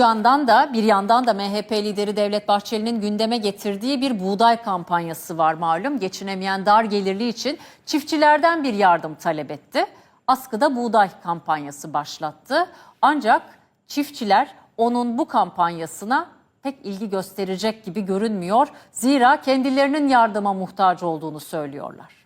yandan da bir yandan da MHP lideri Devlet Bahçeli'nin gündeme getirdiği bir buğday kampanyası var malum. Geçinemeyen dar gelirli için çiftçilerden bir yardım talep etti. Askıda buğday kampanyası başlattı. Ancak çiftçiler onun bu kampanyasına pek ilgi gösterecek gibi görünmüyor. Zira kendilerinin yardıma muhtaç olduğunu söylüyorlar.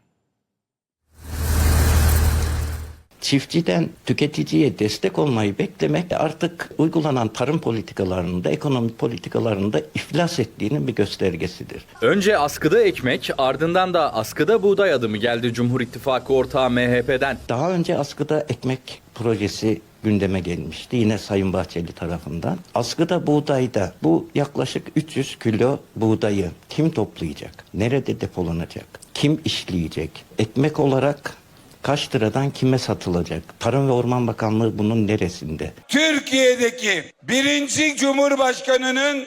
Çiftçiden tüketiciye destek olmayı beklemek artık uygulanan tarım politikalarında, ekonomi politikalarında iflas ettiğinin bir göstergesidir. Önce askıda ekmek, ardından da askıda buğday adımı geldi Cumhur İttifakı ortağı MHP'den. Daha önce askıda ekmek projesi gündeme gelmişti yine Sayın Bahçeli tarafından. Askıda buğdayda bu yaklaşık 300 kilo buğdayı kim toplayacak? Nerede depolanacak? Kim işleyecek? Ekmek olarak kaç liradan kime satılacak? Tarım ve Orman Bakanlığı bunun neresinde? Türkiye'deki birinci cumhurbaşkanının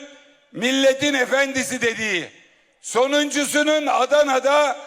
milletin efendisi dediği, sonuncusunun Adana'da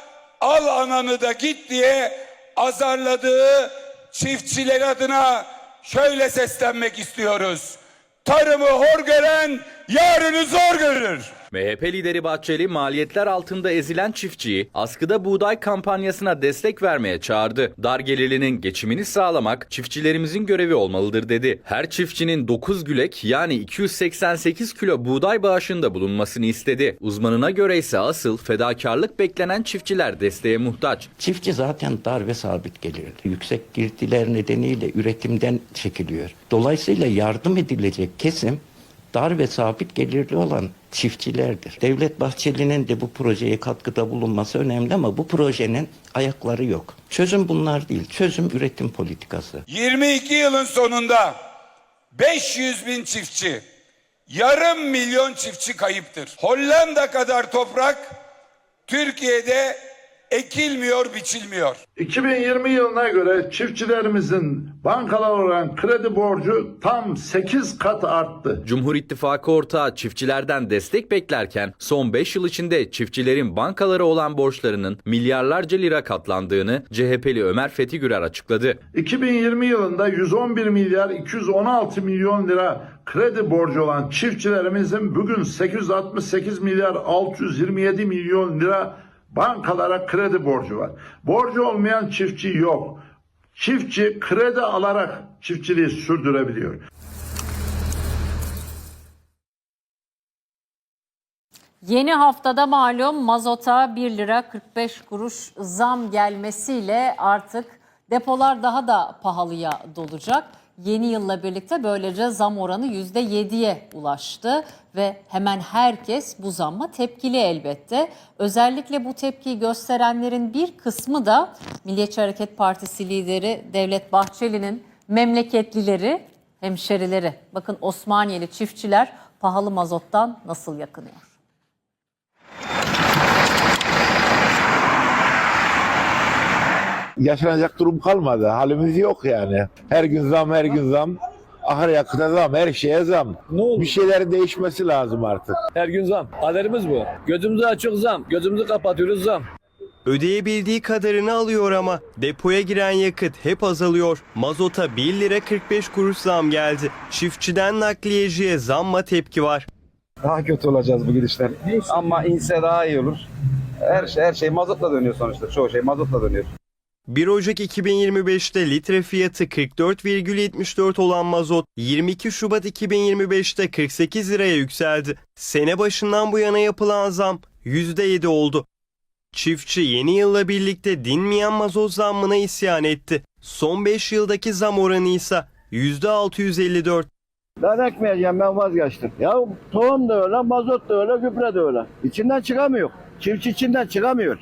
al ananı da git diye azarladığı çiftçiler adına şöyle seslenmek istiyoruz. Tarımı hor gören yarını zor görür. MHP lideri Bahçeli maliyetler altında ezilen çiftçiyi askıda buğday kampanyasına destek vermeye çağırdı. Dar gelirlinin geçimini sağlamak çiftçilerimizin görevi olmalıdır dedi. Her çiftçinin 9 gülek yani 288 kilo buğday bağışında bulunmasını istedi. Uzmanına göre ise asıl fedakarlık beklenen çiftçiler desteğe muhtaç. Çiftçi zaten dar ve sabit gelirli. Yüksek girdiler nedeniyle üretimden çekiliyor. Dolayısıyla yardım edilecek kesim dar ve sabit gelirli olan çiftçilerdir. Devlet Bahçeli'nin de bu projeye katkıda bulunması önemli ama bu projenin ayakları yok. Çözüm bunlar değil. Çözüm üretim politikası. 22 yılın sonunda 500 bin çiftçi, yarım milyon çiftçi kayıptır. Hollanda kadar toprak Türkiye'de ekilmiyor, biçilmiyor. 2020 yılına göre çiftçilerimizin bankalar olan kredi borcu tam 8 kat arttı. Cumhur İttifakı ortağı çiftçilerden destek beklerken son 5 yıl içinde çiftçilerin bankalara olan borçlarının milyarlarca lira katlandığını CHP'li Ömer Fethi Gürer açıkladı. 2020 yılında 111 milyar 216 milyon lira kredi borcu olan çiftçilerimizin bugün 868 milyar 627 milyon lira bankalara kredi borcu var. Borcu olmayan çiftçi yok. Çiftçi kredi alarak çiftçiliği sürdürebiliyor. Yeni haftada malum mazota 1 lira 45 kuruş zam gelmesiyle artık depolar daha da pahalıya dolacak. Yeni yılla birlikte böylece zam oranı %7'ye ulaştı ve hemen herkes bu zamma tepkili elbette. Özellikle bu tepkiyi gösterenlerin bir kısmı da Milliyetçi Hareket Partisi lideri Devlet Bahçeli'nin memleketlileri, hemşerileri. Bakın Osmaniyeli çiftçiler pahalı mazottan nasıl yakınıyor? Yaşanacak durum kalmadı. Halimiz yok yani. Her gün zam, her gün zam. Akaryakıta zam, her şeye zam. Ne oldu? Bir şeylerin değişmesi lazım artık. Her gün zam. Kaderimiz bu. Gözümüzü açık zam. Gözümüzü kapatıyoruz zam. Ödeyebildiği kadarını alıyor ama depoya giren yakıt hep azalıyor. Mazota 1 lira 45 kuruş zam geldi. Çiftçiden nakliyeciye zamma tepki var. Daha kötü olacağız bu gidişler. Ama inse daha iyi olur. Her şey, her şey mazotla dönüyor sonuçta. Çoğu şey mazotla dönüyor. 1 Ocak 2025'te litre fiyatı 44,74 olan mazot 22 Şubat 2025'te 48 liraya yükseldi. Sene başından bu yana yapılan zam %7 oldu. Çiftçi yeni yılla birlikte dinmeyen mazot zammına isyan etti. Son 5 yıldaki zam oranı ise %654. Ben ekmeyeceğim ben vazgeçtim. Ya tohum da öyle, mazot da öyle, gübre de öyle. İçinden çıkamıyor. Çiftçi içinden çıkamıyor.